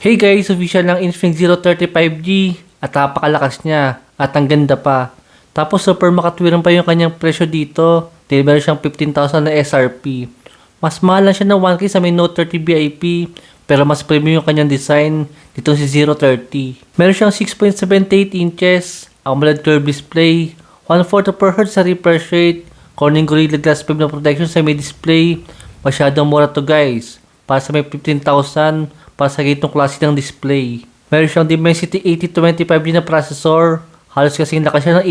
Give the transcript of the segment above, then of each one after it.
Hey guys, official ng Infinix 035G at napakalakas niya at ang ganda pa. Tapos super makatwiran pa yung kanyang presyo dito meron siyang 15,000 na SRP. Mas mahal lang siya ng 1K sa may Note 30 VIP pero mas premium yung kanyang design dito si 030. Meron siyang 6.78 inches, AMOLED curved display, 140 per Hz sa refresh rate, Corning Gorilla Glass 5 na protection sa may display. Masyadong mura to guys. Para sa may 15,000 para sa ganitong klase ng display. Meron siyang Dimensity 8025D na processor. Halos kasing lakas siya ng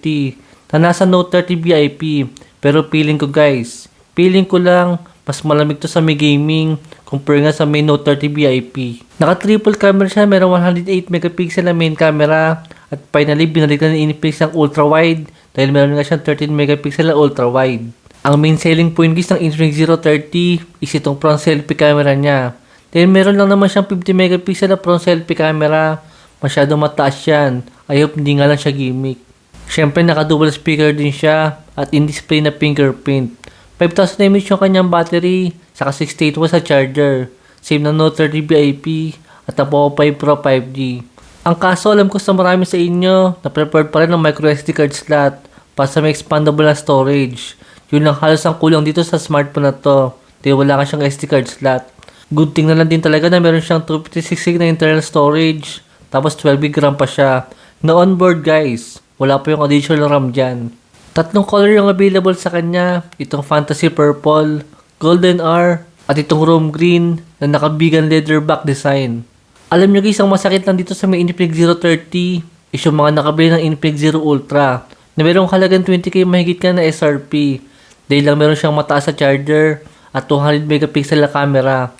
8050 na nasa Note 30 VIP. Pero feeling ko guys, feeling ko lang mas malamig to sa may gaming compare nga sa may Note 30 VIP. Naka triple camera siya, meron 108 megapixel na main camera at finally binalikan ni Infinix ng ultra wide dahil meron nga siyang 13 megapixel na ultra wide. Ang main selling point guys ng Infinix 030 is itong front selfie camera niya. Dahil meron lang naman siyang 50 megapixel na front selfie camera, masyadong mataas yan. I hope hindi nga lang siya gimmick. Siyempre naka dual speaker din siya at in-display na fingerprint. 5,000 mAh yung kanyang battery, saka 68 watts sa charger. Same na Note 30 VIP at ang Poco 5 Pro 5G. Ang kaso alam ko sa marami sa inyo na preferred pa rin ng microSD card slot para sa may expandable na storage. Yun lang halos ang kulang dito sa smartphone na to. Dahil wala ka siyang SD card slot. Good thing na lang din talaga na meron siyang 256 GB na internal storage. Tapos 12 GB RAM pa siya. Na onboard guys. Wala pa yung additional RAM dyan. Tatlong color yung available sa kanya. Itong Fantasy Purple, Golden R, at itong Rome Green na nakabigan leather back design. Alam nyo guys, ang masakit lang dito sa may Infinix 030 is yung mga nakabili ng Infinix 0 Ultra na merong halagang 20k mahigit ka na SRP. Dahil lang meron siyang mataas sa charger at 200 megapixel na camera.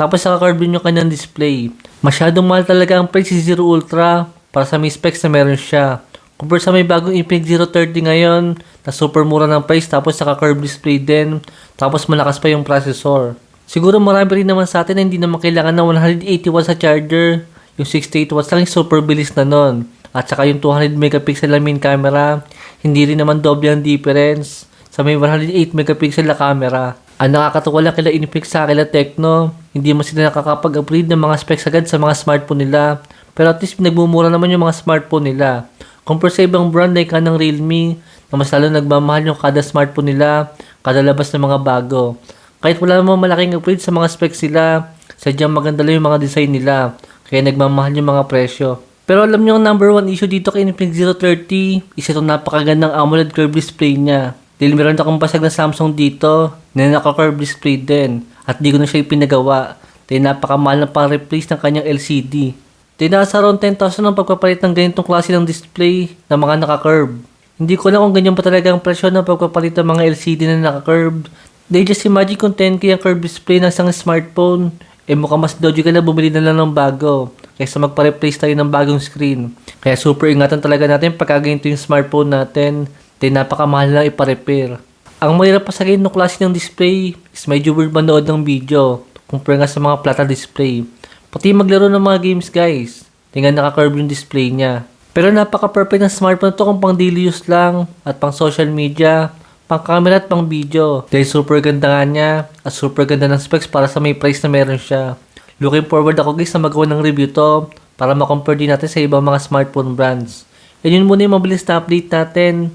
Tapos naka-curve din yung kanyang display. Masyadong mahal talaga ang price si Zero Ultra para sa may specs na meron siya. Compare sa may bagong Infinix 030 ngayon na super mura ng price tapos naka-curve display din tapos malakas pa yung processor. Siguro marami rin naman sa atin na hindi naman kailangan ng 180 watts sa charger. Yung 68 watts lang yung super bilis na nun. At saka yung 200 megapixel na main camera, hindi rin naman doble ang difference sa may 108 megapixel na camera. Ang nakakatawa lang kila sa kila Tecno, hindi mo sila nakakapag-upgrade ng mga specs agad sa mga smartphone nila. Pero at least nagmumura naman yung mga smartphone nila. Compare sa ibang brand like ng Realme, na mas lalo nagmamahal yung kada smartphone nila, kada labas ng mga bago. Kahit wala namang malaking upgrade sa mga specs nila, sadyang maganda lang yung mga design nila. Kaya nagmamahal yung mga presyo. Pero alam nyo ang number one issue dito kay Infinix 030 is itong napakagandang AMOLED curved display niya. Dahil meron akong basag na Samsung dito na naka-curved display din at di ko na siya ipinagawa dahil napakamahal na pang-replace ng kanyang LCD. Dahil nasa around 10,000 ang pagpapalit ng ganitong klase ng display na mga naka-curve. Hindi ko alam kung ganyan pa talaga ang presyo ng pagpapalit ng mga LCD na naka-curve. Dahil just imagine kung 10k ang curved display ng isang smartphone, eh mukhang mas logical na bumili na lang ng bago kaysa magpa-replace tayo ng bagong screen. Kaya super ingatan talaga natin pagka ganito yung smartphone natin dahil napakamahal lang ipa-repair. Ang mahirap pa sa ganitong klase ng display is medyo weird manood ng video compare nga sa mga plata display. Pati maglaro ng mga games guys. Tingnan naka-curve yung display niya. Pero napaka-perfect ng smartphone to kung pang daily use lang at pang social media, pang camera at pang video. Dahil super ganda nga niya at super ganda ng specs para sa may price na meron siya. Looking forward ako guys na magawa ng review to para ma-compare din natin sa ibang mga smartphone brands. And yun muna yung mabilis na update natin.